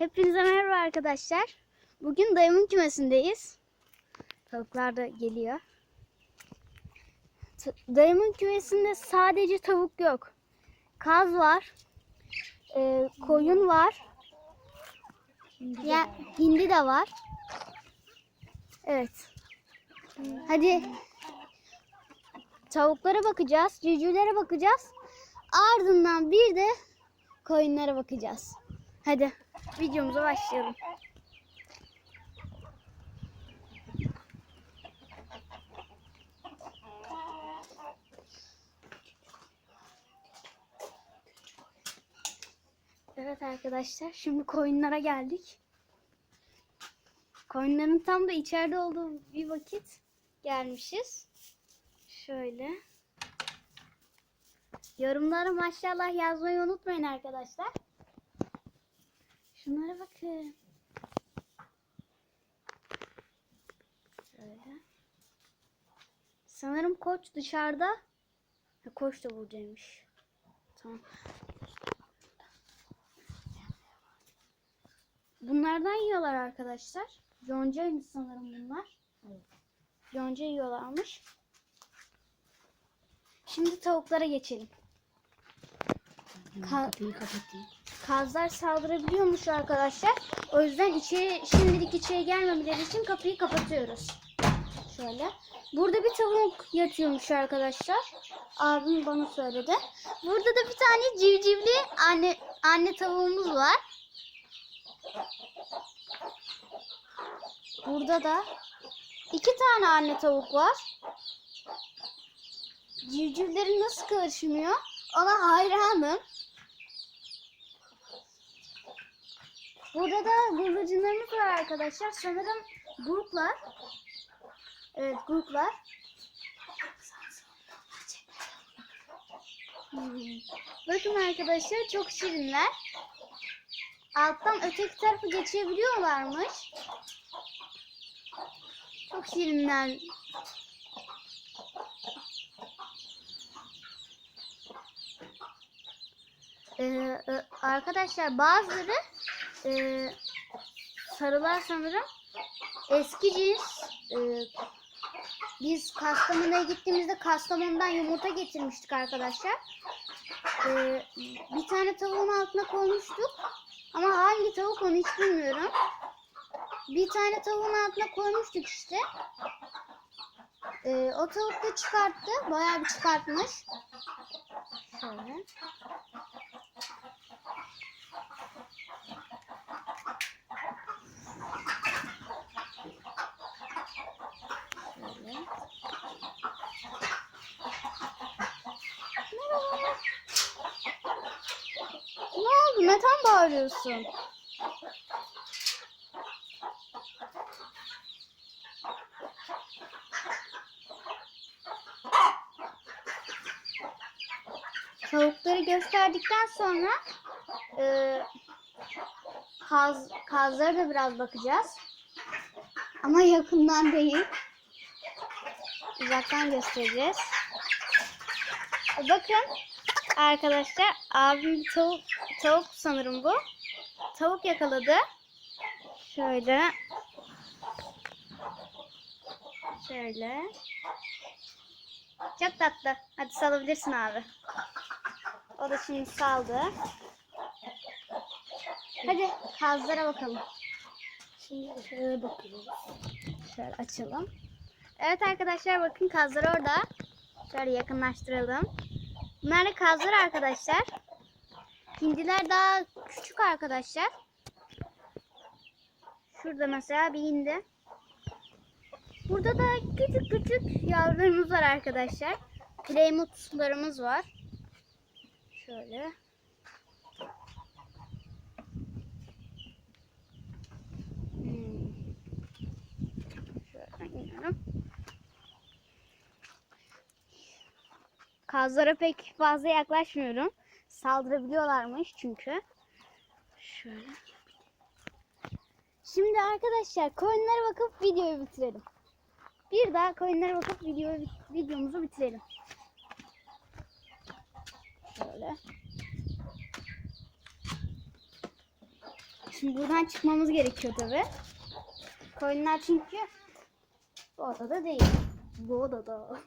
Hepinize merhaba arkadaşlar. Bugün dayımın kümesindeyiz. Tavuklar da geliyor. Dayımın kümesinde sadece tavuk yok. Kaz var. e, koyun var. Ya, hindi de var. Evet. Hadi tavuklara bakacağız, civcivlere bakacağız. Ardından bir de koyunlara bakacağız. Hadi videomuza başlayalım. Evet arkadaşlar şimdi koyunlara geldik. Koyunların tam da içeride olduğu bir vakit gelmişiz. Şöyle. Yorumlara maşallah yazmayı unutmayın arkadaşlar. Şunlara bakın. Şöyle. Sanırım koç dışarıda. Ha, koç da buradaymış. Tamam. Bunlardan yiyorlar arkadaşlar. Yoncaymış sanırım bunlar. Yonca yiyorlarmış. Şimdi tavuklara geçelim. Ka- Kapıyı kapatayım. Kazlar saldırabiliyormuş arkadaşlar. O yüzden içeri şimdilik içeri gelmemeleri için kapıyı kapatıyoruz. Şöyle. Burada bir tavuk yatıyormuş arkadaşlar. Abim bana söyledi. Burada da bir tane civcivli anne anne tavuğumuz var. Burada da iki tane anne tavuk var. Civcivlerin nasıl karışmıyor? Ona hayranım. Burada da bıldırcınlarımız var arkadaşlar. Sanırım gruplar. Evet gruplar. Bakın arkadaşlar çok şirinler. Alttan öteki tarafa geçebiliyorlarmış. Çok şirinler. Ee, e, arkadaşlar bazıları e, sarılar sanırım eski cins e, biz Kastamonu'ya gittiğimizde Kastamonu'dan yumurta getirmiştik arkadaşlar. E, bir tane tavuğun altına koymuştuk ama hangi tavuk onu hiç bilmiyorum. Bir tane tavuğun altına koymuştuk işte. E, o tavuk da çıkarttı. Bayağı bir çıkartmış. Şöyle. Bağırıyorsun? Tavukları gösterdikten sonra e, kaz, kazlara da biraz bakacağız. Ama yakından değil. Uzaktan göstereceğiz. E, Bakın arkadaşlar abim tavuk, tavuk sanırım bu. Tavuk yakaladı. Şöyle. Şöyle. Çok tatlı. Hadi salabilirsin abi. O da şimdi saldı. Hadi kazlara bakalım. Şimdi şöyle bakıyoruz. Şöyle açalım. Evet arkadaşlar bakın kazlar orada. Şöyle yakınlaştıralım. Bunlar da kazlar arkadaşlar. Hindiler daha küçük arkadaşlar. Şurada mesela bir hindi. Burada da küçük küçük yavrularımız var arkadaşlar. Playmutlarımız var. Şöyle. Hmm. Şöyle iniyorum. Kazlara pek fazla yaklaşmıyorum. Saldırabiliyorlarmış çünkü. Şöyle. Şimdi arkadaşlar koyunlara bakıp videoyu bitirelim. Bir daha koyunlara bakıp videoyu, videomuzu bitirelim. Şöyle. Şimdi buradan çıkmamız gerekiyor tabi. Koyunlar çünkü bu odada değil. Bu odada.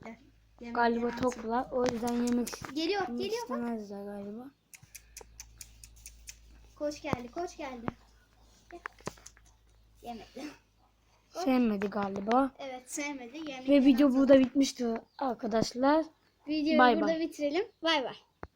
Yemeyecekler. Yemek Galiba yemez. toklar. O yüzden yemek, Geliyor, yemek geliyor. bak. istemezler galiba. Koç geldi, koç geldi. Gel. Yemedi. Sevmedi galiba. Evet, sevmedi. Yemek Ve video yemez. burada bitmişti arkadaşlar. Videoyu Bay burada bay. bitirelim. Bay bay.